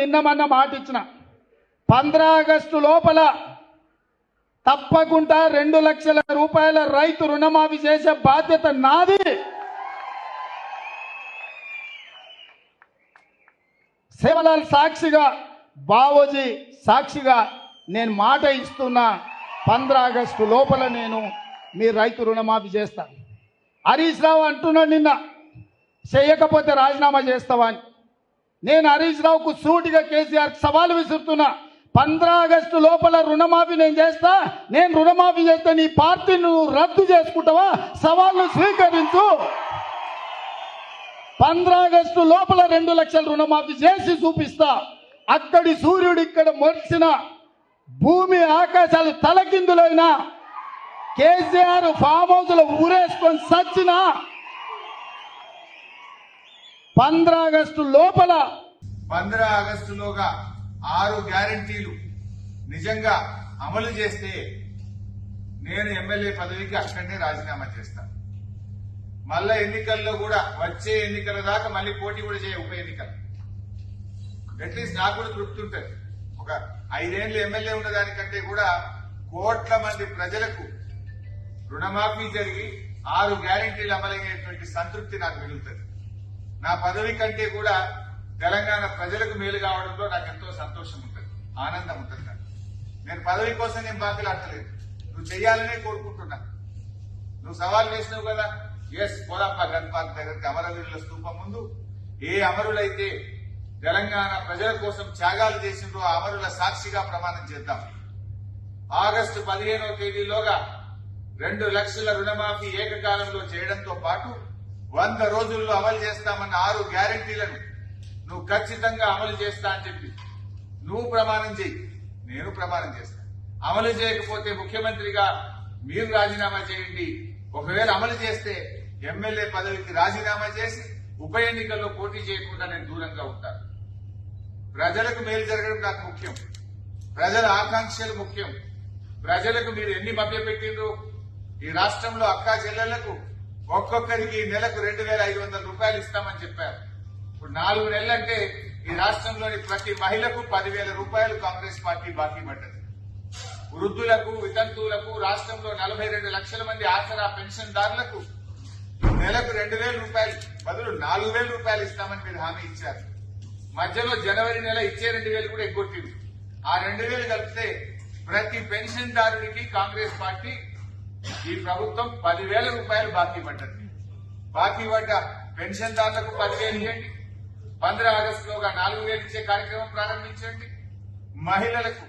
నిన్న మొన్న మాట ఇచ్చిన పంద్రా ఆగస్టు లోపల తప్పకుండా రెండు లక్షల రూపాయల రైతు రుణమాఫీ చేసే బాధ్యత నాది. సేవలాల్ సాక్షిగా బావోజీ సాక్షిగా నేను మాట ఇస్తున్నా పంద్రాగస్టు లోపల నేను మీ రైతు రుణమాఫీ చేస్తాను హరీష్ రావు అంటున్నాడు నిన్న చేయకపోతే రాజీనామా చేస్తావా అని. నేను హరీష్ రావుకు సూటిగా కేసీఆర్ సవాలు విసురుతున్నా. పంద్రా ఆగస్టు లోపల రుణమాఫీ నేను చేస్తా నేను రుణమాఫీ చేస్తే నీ పార్టీ నువ్వు రద్దు చేసుకుంటావా? సవాళ్ళు స్వీకరించు. పంద్రా ఆగస్టు లోపల రెండు లక్షల రుణమాఫీ చేసి చూపిస్తా. అక్కడి సూర్యుడు ఇక్కడ మొరిచిన భూమి ఆకాశాలు తలకిందులైనా కేసీఆర్ ఫామ్ హౌస్లో ఊరేసుకొని సచ్చినా పంద్రా ఆగస్టు లోపల పంద్రా ఆగస్టులోగా ఆరు గ్యారంటీలు నిజంగా అమలు చేస్తే నేను ఎమ్మెల్యే పదవికి అక్కడనే రాజీనామా చేస్తాను మళ్ళా ఎన్నికల్లో కూడా వచ్చే ఎన్నికల దాకా మళ్ళీ పోటీ కూడా చేయ ఉప ఎన్నికలు. అట్లీస్ట్ నాకు కూడా తృప్తి ఉంటుంది. ఒక ఐదేళ్ళు ఎమ్మెల్యే ఉన్న దానికంటే కూడా కోట్ల మంది ప్రజలకు రుణమాఫీ జరిగి ఆరు గ్యారంటీలు అమలయ్యేటువంటి సంతృప్తి నాకు మిగులుతుంది. నా పదవి కంటే కూడా తెలంగాణ ప్రజలకు మేలు కావడంలో నాకు ఎంతో సంతోషం ఉంటుంది ఆనందం ఉంటుంది నాకు. నేను పదవి కోసం నేను బాకీలు ఆడలేదు నువ్వు చెయ్యాలనే కోరుకుంటున్నా. నువ్వు సవాల్ వేసినావు కదా? ఎస్ పోదాంపా గన్ పార్క్ దగ్గరికి. అమరవీరుల స్థూపం ముందు. ఏ అమరులైతే తెలంగాణ ప్రజల కోసం త్యాగాలు చేసిండ్రో ఆ అమరుల సాక్షిగా ప్రమాణం చేద్దాం. ఆగస్టు పదిహేనవ తేదీలోగా రెండు లక్షల రుణమాఫీ ఏకకాలంలో చేయడంతో పాటు వంద రోజుల్లో అమలు చేస్తామన్న ఆరు గ్యారంటీలను నువ్వు ఖచ్చితంగా అమలు చేస్తా అని చెప్పి. నువ్వు ప్రమాణం చేయి నేను ప్రమాణం చేస్తా. అమలు చేయకపోతే ముఖ్యమంత్రిగా మీరు రాజీనామా చేయండి. ఒకవేళ అమలు చేస్తే ఎమ్మెల్యే పదవికి రాజీనామా చేసి ఉప ఎన్నికల్లో పోటీ చేయకుండా నేను దూరంగా ఉంటాను ప్రజలకు మేలు జరగడం నాకు ముఖ్యం. ప్రజల ఆకాంక్షలు ముఖ్యం. ప్రజలకు మీరు ఎన్ని మభ్యపెట్టిండ్రు ఈ రాష్ట్రంలో అక్కా చెల్లెళ్ళకు ఒక్కొక్కరికి నెలకు రెండు వేల ఐదు వందల రూపాయలు ఇస్తామని చెప్పారు. ఇప్పుడు నాలుగు నెలలంటే ఈ రాష్ట్రంలోని ప్రతి మహిళకు పదివేల రూపాయలు కాంగ్రెస్ పార్టీ బాకీ పడ్డది. వృద్ధులకు వితంతువులకు రాష్ట్రంలో నలభై రెండు లక్షల మంది ఆసరా పెన్షన్దారులకు నెలకు రెండు వేల రూపాయలు బదులు నాలుగు వేల రూపాయలు ఇస్తామని మీరు హామీ ఇచ్చారు. మధ్యలో జనవరి నెల ఇచ్చే రెండు వేలు కూడా ఎగ్గొట్టింది ఆ రెండు వేలు కలిపితే ప్రతి పెన్షన్దారుడికి కాంగ్రెస్ పార్టీ ఈ ప్రభుత్వం పదివేల రూపాయలు బాకీ పడ్డది. బాకీ పడ్డ పెన్షన్దారులకు పదివేలు ఇవ్వండి. పంద్ర ఆగస్టులోగా నాలుగు వేలు ఇచ్చే కార్యక్రమం ప్రారంభించండి. మహిళలకు